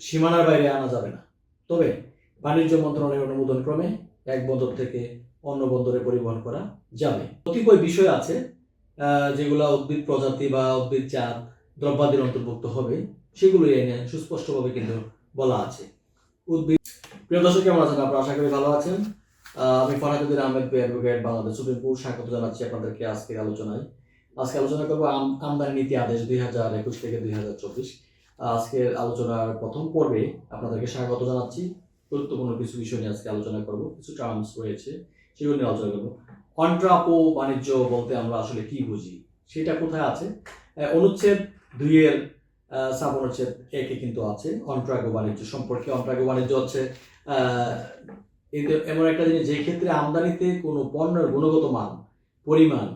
সীমানার বাইরে আনা যাবে না। তবে বাণিজ্য মন্ত্রণালয়ের অনুমোদন ক্রমে এক বন্দর থেকে অন্য বন্দরে পরিবহন করা যাবে। কতিপয় বিষয় আছে যেগুলো উদ্ভিদ প্রজাতি বা উদ্ভিদ জাত দ্রব্যাদির অন্তর্ভুক্ত হবে, সেগুলো এনে সুস্পষ্টভাবে কিন্তু বলা আছে। উদ্ভিদ প্রিয় দর্শক, কেমন আছেন? আপনারা আশা করি ভালো আছেন। আমি ফরাজুদ্দিন আহমেদ পে অ্যাডভোকেট বাংলাদেশ সুপ্রিম কোর্ট। স্বাগত জানাচ্ছি আপনাদেরকে আজকের আলোচনায়। আজকে আলোচনা করব আম- আমদানি নীতি আদেশ দুই হাজার একুশ থেকে দুই হাজার চব্বিশ। আজকের আলোচনার প্রথম পর্বে আপনাদেরকে স্বাগত জানাচ্ছি। গুরুত্বপূর্ণ কিছু বিষয় নিয়ে আজকে আলোচনা করব। কিছু টার্মস রয়েছে, সেগুলো নিয়ে আলোচনা করব। অন্ট্রাপো বাণিজ্য বলতে আমরা আসলে কি বুঝি? সেটা কোথায় আছে? অনুচ্ছেদ দুইয়ের সাব অনুচ্ছেদ একে কিন্তু আছে। অন্ট্রাগো বাণিজ্য সম্পর্কে অন্ট্রাগো বাণিজ্য হচ্ছে এমন একটা জিনিস, যে ক্ষেত্রে আমদানিতে কোনো পণ্যের গুণগত মান, পরিমাণ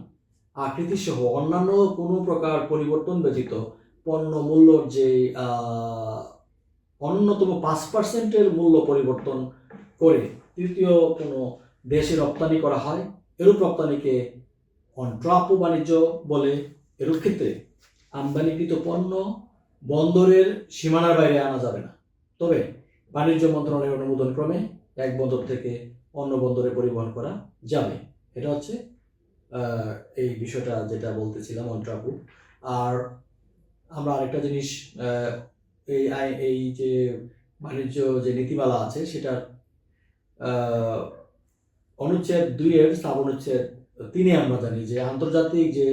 আকৃতি সহ অন্যান্য কোনো প্রকার পরিবর্তন ব্যতীত পণ্য মূল্যর যে অন্যতম পাঁচ পার্সেন্টের মূল্য পরিবর্তন করে তৃতীয় কোনো দেশে রপ্তানি করা হয়, এরূপ রপ্তানিকে অন্ট্রাপো বাণিজ্য বলে। এরূপ ক্ষেত্রে আমদানিকৃত পণ্য বন্দরের সীমানার বাইরে আনা যাবে না। তবে বাণিজ্য মন্ত্রণালয়ের অনুমোদন ক্রমে এক বন্দর থেকে অন্য বন্দরে পরিবহন করা যাবে। এটা হচ্ছে এই বিষয়টা যেটা বলতেছিলাম অন্ট্রাপু আর আমরা আরেকটা জিনিস এই এই যে বাণিজ্য যে নীতিমালা আছে সেটার অনুচ্ছেদ দুইয়ের সাব অনুচ্ছেদ তিনে আমরা জানি যে আন্তর্জাতিক যে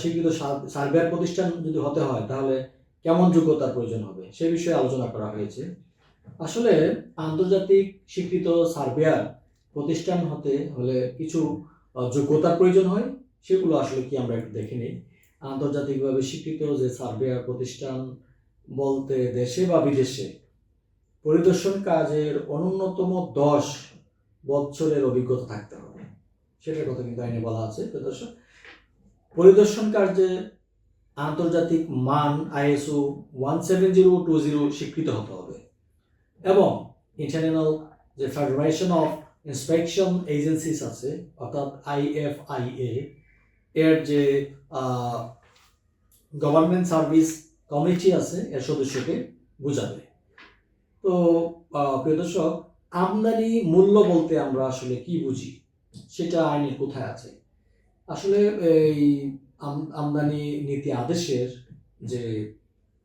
স্বীকৃত সার- সার্ভেয়ার প্রতিষ্ঠান যদি হতে হয় তাহলে কেমন যোগ্যতার প্রয়োজন হবে সে বিষয়ে আলোচনা করা হয়েছে। আসলে আন্তর্জাতিক স্বীকৃত সার্ভেয়ার প্রতিষ্ঠান হতে হলে কিছু যোগ্যতার প্রয়োজন হয়, সেগুলো আসলে কি আমরা একটু দেখে নিই। আন্তর্জাতিকভাবে স্বীকৃত যে সার্ভেয়ার প্রতিষ্ঠান বলতে দেশে বা বিদেশে, পরিদর্শন কাজের অন্যতম দশ বছরের অভিজ্ঞতা থাকতে হবে। সেটার কথা কিন্তু আইনে বলা আছে পরিদর্শন কার্যে আন্তর্জাতিক মান, ISO one seven zero two zero স্বীকৃত হতে হবে এবং ইন্টারন্যাশনাল যে ফেডারেশন অফ ইন্সপেকশন এজেন্সিস আছে, অর্থাৎ আইএফআইএ এর যে গভর্নমেন্ট সার্ভিস কমিটি আছে, এর সদস্যকে বোঝাবে। তো প্রিয় দর্শক, আমদানি মূল্য বলতে আমরা আসলে কি বুঝি? সেটা আইনের কোথায় আছে? আসলে এই আম- আমদানি নীতি আদেশের যে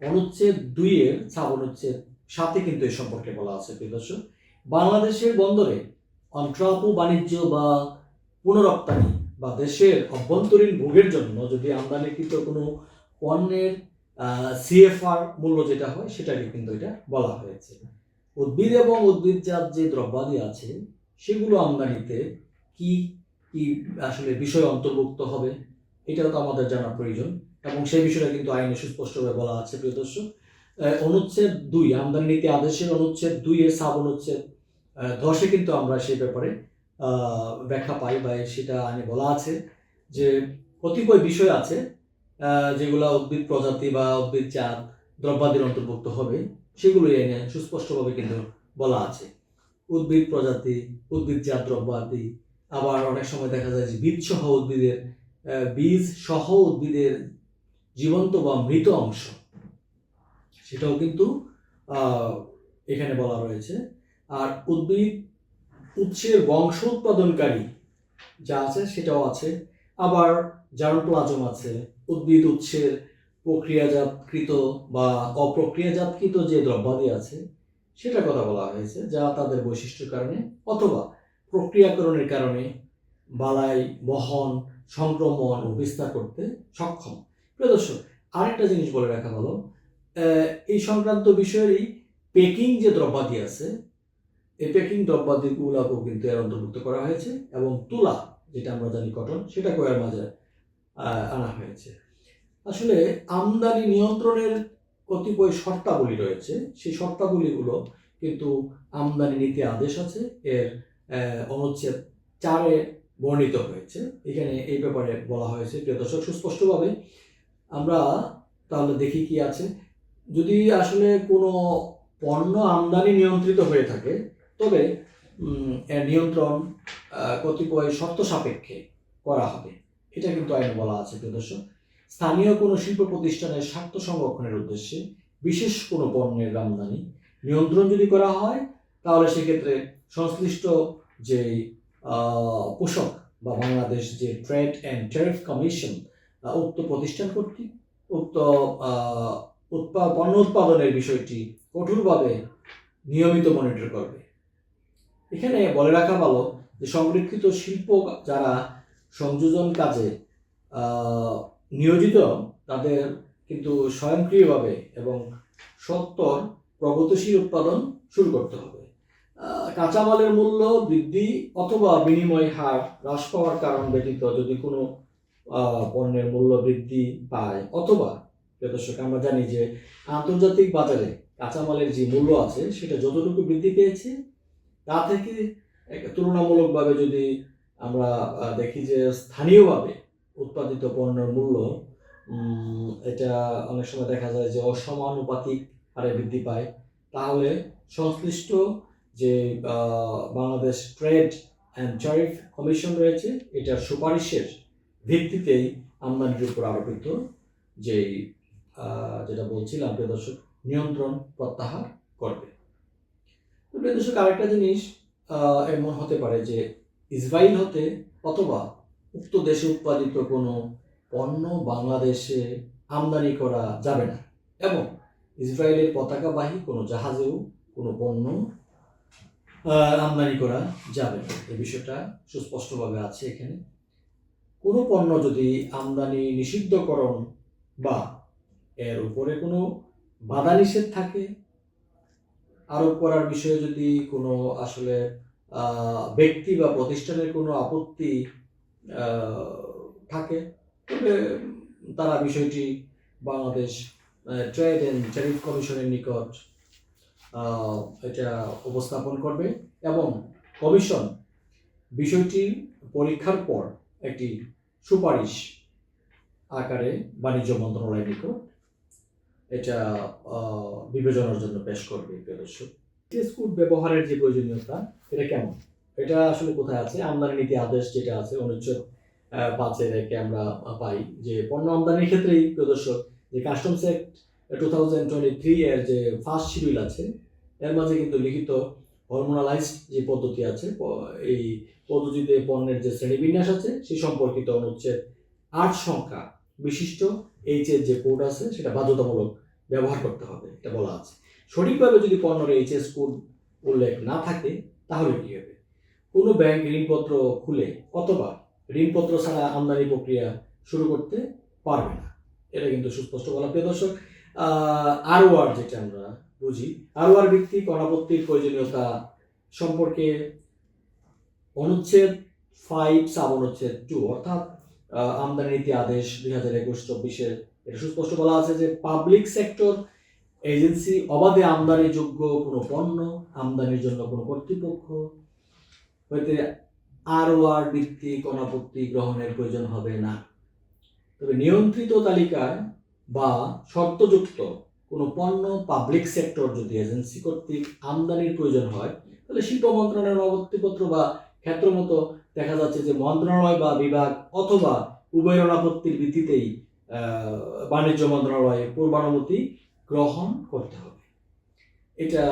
অনুচ্ছেদ দুইয়ের সাব অনুচ্ছেদ সাথে কিন্তু এ সম্পর্কে বলা আছে, প্রিয় দর্শক। বাংলাদেশের বন্দরে অন্ট্রাপো বাণিজ্য বা পুনরপ্তানি বা দেশের অভ্যন্তরীণ ভোগের জন্য যদি আমদানিকৃত কোনো পণ্যের সিএফআর মূল্য যেটা হয় সেটাকে কিন্তু এটা বলা হয়েছে। উদ্ভিদ এবং উদ্ভিদজাত যে দ্রব্যাদি আছে, সেগুলো আমদানিতে কি কি আসলে বিষয় অন্তর্ভুক্ত হবে, এটাও তো আমাদের জানা প্রয়োজন এবং সেই বিষয়টা কিন্তু আইনে সুস্পষ্টভাবে বলা আছে, প্রিয় দর্শক। অনুচ্ছেদ দুই, আমদানি নীতি আদেশের অনুচ্ছেদ দুই এর সাব অনুচ্ছেদ দশে কিন্তু আমরা সেই ব্যাপারে ব্যাখ্যা পাই বা সেটা আইনে বলা আছে যে কতিপয় বিষয় আছে যেগুলা উদ্ভিদ প্রজাতি বা উদ্ভিদ জাত দ্রব্যাদির অন্তর্ভুক্ত হবে সেগুলো এনে সুস্পষ্টভাবে কিন্তু বলা আছে। উদ্ভিদ প্রজাতি, উদ্ভিদ জাত দ্রব্যাদি, আবার অনেক সময় দেখা যায় যে বীজ সহ উদ্ভিদের বীজ সহ উদ্ভিদের জীবন্ত বা মৃত অংশ, সেটাও কিন্তু এখানে বলা রয়েছে। আর উদ্ভিদ উৎসের বংশ উৎপাদনকারী যা আছে সেটাও আছে। আবার জারণপ্লাজম আছে। উদ্ভিদ উৎসের প্রক্রিয়াজাতকৃত বা অপ্রক্রিয়াজাতকৃত যে দ্রব্যাদি আছে, সেটার কথা বলা হয়েছে, যা তাদের বৈশিষ্ট্যের কারণে অথবা প্রক্রিয়াকরণের কারণে বালাই, বহন, সংক্রমণ ও বিস্তার করতে সক্ষম। প্রিয় দর্শক, আরেকটা জিনিস বলে রাখা ভালো এই সংক্রান্ত বিষয়েরই পেকিং যে দ্রব্যাদি আছে এই পেকিং দ্রব্যাদিগুলোকেও কিন্তু এর অন্তর্ভুক্ত করা হয়েছে এবং তুলা, যেটা আমরা জানি কটন, সেটাকেও এর মাঝে আনা হয়েছে। আসলে আমদানি নিয়ন্ত্রণের কতিপয় শর্তাবলী রয়েছে। সেই শর্তাবলীগুলো কিন্তু আমদানি নীতি আদেশ আছে, এর অনুচ্ছেদ চারে বর্ণিত হয়েছে। এখানে এই ব্যাপারে বলা হয়েছে, প্রিয় দর্শক, সুস্পষ্টভাবে আমরা তাহলে দেখি কি আছে। যদি আসলে কোনো পণ্য আমদানি নিয়ন্ত্রিত হয়ে থাকে তবে এর নিয়ন্ত্রণ কতিপয় শর্ত সাপেক্ষে করা হবে। এটা কিন্তু আইনে বলা আছে, প্রিয় দর্শক। স্থানীয় কোনো শিল্প প্রতিষ্ঠানের স্বার্থ সংরক্ষণের উদ্দেশ্যে বিশেষ কোনো পণ্যের আমদানি নিয়ন্ত্রণ যদি করা হয়, তাহলে সেক্ষেত্রে সংশ্লিষ্ট যে পোষক বা বাংলাদেশ যে ট্রেড অ্যান্ড ট্যারিফ কমিশন উক্ত প্রতিষ্ঠান কর্তৃক, উক্ত উৎপা- পণ্য উৎপাদনের বিষয়টি কঠোরভাবে নিয়মিত মনিটর করবে। এখানে বলে রাখা ভালো যে সংরক্ষিত শিল্প যারা সংযোজন কাজে নিয়োজিত, তাদের কিন্তু স্বয়ংক্রিয়ভাবে এবং সত্তর প্রগতিশীল উৎপাদন শুরু করতে হবে। কাঁচামালের মূল্য বৃদ্ধি অথবা বিনিময় হার হ্রাস পাওয়ার কারণ ব্যতীত যদি কোনো পণ্যের মূল্য বৃদ্ধি পায় অথবা দর্শক, আমরা জানি যে আন্তর্জাতিক বাজারে কাঁচামালের যে মূল্য আছে, সেটা যতটুকু বৃদ্ধি পেয়েছে তা থেকে তুলনামূলকভাবে যদি আমরা দেখি যে স্থানীয়ভাবে উৎপাদিত পণ্যের মূল্য এটা অনেক সময় দেখা যায় যে অসমানুপাতিক হারে বৃদ্ধি পায়। তাহলে সংশ্লিষ্ট যে Bangladesh trade and tariff commission রয়েছে, এটার সুপারিশের ভিত্তিতেই আমদানির উপর আরোপিত যে যেটা বলছিলাম প্রিয় দর্শক, নিয়ন্ত্রণ প্রত্যাহার করবে। প্রিয় আরেকটা জিনিস এমন হতে পারে যে ইসরায়েল হতে অথবা উক্ত দেশে উৎপাদিত কোনো পণ্য বাংলাদেশে আমদানি করা যাবে না। এবং ইসরায়েলের পতাকাবাহী কোনো জাহাজেও কোনো পণ্য আমদানি করা যাবে না। এই বিষয়টা সুস্পষ্টভাবে আছে এখানে। কোনো পণ্য যদি আমদানি নিষিদ্ধকরণ বা এর উপরে কোনো বাধা নিষেধ থাকে আরোপ করার বিষয়ে যদি কোনো আসলে ব্যক্তি বা প্রতিষ্ঠানের কোনো আপত্তি থাকে, তবে তারা বিষয়টি বাংলাদেশ ট্রেড অ্যান্ড ট্যারিফ কমিশনের নিকট এটা উপস্থাপন করবে এবং কমিশন বিষয়টি পরীক্ষার পর একটি সুপারিশ আকারে বাণিজ্য মন্ত্রণালয়ের নিকট এটা বিবেচনার জন্য পেশ করবে প্রিয় দর্শক স্কুট ব্যবহারের যে প্রয়োজনীয়তা, এটা কেমন? এটা আসলে কোথায় আছে? আমদানি নীতি আদেশ যেটা আছে, অনুচ্ছেদ পাঁচের একে আমরা পাই যে পণ্য আমদানির ক্ষেত্রেই প্রদর্শক যে customs act two thousand twenty three এর যে ফার্স্ট শিডিউল আছে, এর মাঝে কিন্তু লিখিত হরমোনালাইজড যে পদ্ধতি আছে এই পদ্ধতিতে পণ্যের যে শ্রেণীবিন্যাস আছে, সে সম্পর্কিত অনুচ্ছেদ আট সংখ্যা বিশিষ্ট এইচ এর যে কোড আছে, সেটা বাধ্যতামূলক ব্যবহার করতে হবে, এটা বলা আছে। সঠিকভাবে যদি পণ্যের এইচ এস কোড উল্লেখ না থাকে, তাহলে কি হবে? কোনো ব্যাংক ঋণপত্র খুলে অথবা ঋণপত্র ছাড়া আমদানি প্রক্রিয়া শুরু করতে পারবে না। এটা কিন্তু সুস্পষ্ট বলা, প্রিয় দর্শক আরওয়ার যেটা আমরা বুঝি আরওয়ার ভিত্তিক অনাপত্তির প্রয়োজনীয়তা সম্পর্কে অনুচ্ছেদ ফাইভ সাব অনুচ্ছেদ টু অর্থাৎ আমদানি নীতি আদেশ দুই হাজার একুশ চব্বিশের। এটা সুস্পষ্ট বলা আছে যে পাবলিক সেক্টর এজেন্সি অবাধে আমদানিযোগ্য কোনো পণ্য, আমদানির জন্য কোনো কর্তৃপক্ষ, হইতে আর আরওয়ার ভিত্তিক অনাপত্তি গ্রহণের প্রয়োজন হবে না। তবে নিয়ন্ত্রিত তালিকায় বা শর্তযুক্ত কোনো পণ্য পাবলিক সেক্টর যদি এজেন্সি কর্তৃক আমদানির প্রয়োজন হয়, তাহলে শিল্প মন্ত্রণালয়ের অনাপত্তিপত্র বা ক্ষেত্রমতো দেখা যাচ্ছে যে মন্ত্রণালয় বা বিভাগ অথবা উভয়ের অনাপত্তির ভিত্তিতেই বাণিজ্য মন্ত্রণালয়ে পূর্বানুমতি গ্রহণ করতে হবে। এটা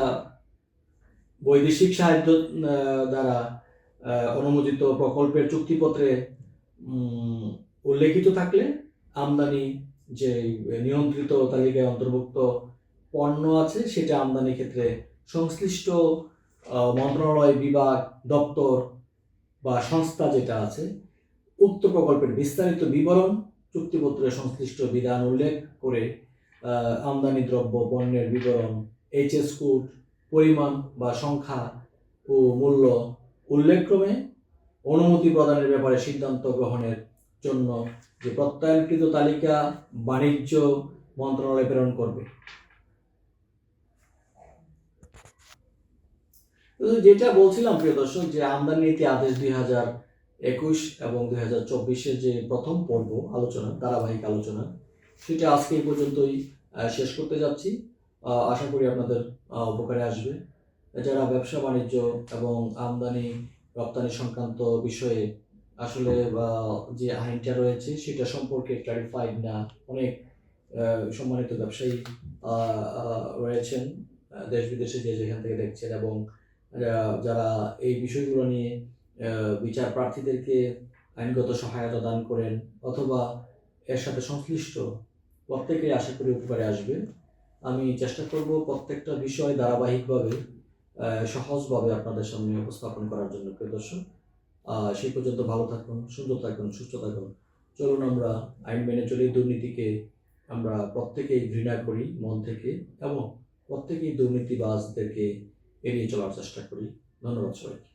বৈদেশিক সাহায্য দ্বারা অনুমোদিত প্রকল্পের চুক্তিপত্রে উল্লেখিত থাকলে আমদানি যে নিয়ন্ত্রিত তালিকায় অন্তর্ভুক্ত পণ্য আছে, সেটা আমদানির ক্ষেত্রে সংশ্লিষ্ট মন্ত্রণালয়, বিভাগ, দপ্তর বা সংস্থা যেটা আছে, উক্ত প্রকল্পের বিস্তারিত বিবরণ, চুক্তিপত্রের সংশ্লিষ্ট বিধান উল্লেখ করে আমদানি দ্রব্য, পণ্যের বিবরণ এইচএস কোড পরিমাণ বা সংখ্যা ও মূল্য উল্লেখক্রমে অনুমতি প্রদানের ব্যাপারে সিদ্ধান্ত গ্রহণের জন্য যে প্রত্যয়নকৃত তালিকা বাণিজ্য মন্ত্রণালয় প্রেরণ করবে। তো যেটা বলছিলাম, প্রিয় দর্শক, যে আমদানি নীতি আদেশ দুই হাজার একুশ এবং দুই হাজার চব্বিশের যে প্রথম পর্ব আলোচনা, ধারাবাহিক আলোচনা, সেটা আজকে পর্যন্তই শেষ করতে যাচ্ছি। আশা করি আপনাদের উপকারে আসবে। যারা ব্যবসা বাণিজ্য এবং আমদানি, রপ্তানি সংক্রান্ত বিষয়ে আসলে যে আইনটা রয়েছে, সেটা সম্পর্কে ক্লারিফাইড না, অনেক সম্মানিত ব্যবসায়ী রয়েছেন দেশ বিদেশে যে যেখান থেকে দেখছেন এবং যারা এই বিষয়গুলো নিয়ে বিচার প্রার্থীদেরকে আইনগত সহায়তা দান করেন অথবা এর সাথে সংশ্লিষ্ট প্রত্যেকেই আশা করি উপকারে আসবে। আমি চেষ্টা করব প্রত্যেকটা বিষয় ধারাবাহিকভাবে সহজভাবে আপনাদের সামনে উপস্থাপন করার জন্য, প্রিয় দর্শক। সেই পর্যন্ত ভালো থাকুন, সুন্দর থাকুন, সুস্থ থাকুন। চলুন আমরা আইন মেনে চলি, দুর্নীতিকে আমরা প্রত্যেকেই ঘৃণা করি মন থেকে এবং প্রত্যেকেই দুর্নীতিবাজদেরকে এড়িয়ে চলার চেষ্টা করি। ধন্যবাদ সবাইকে।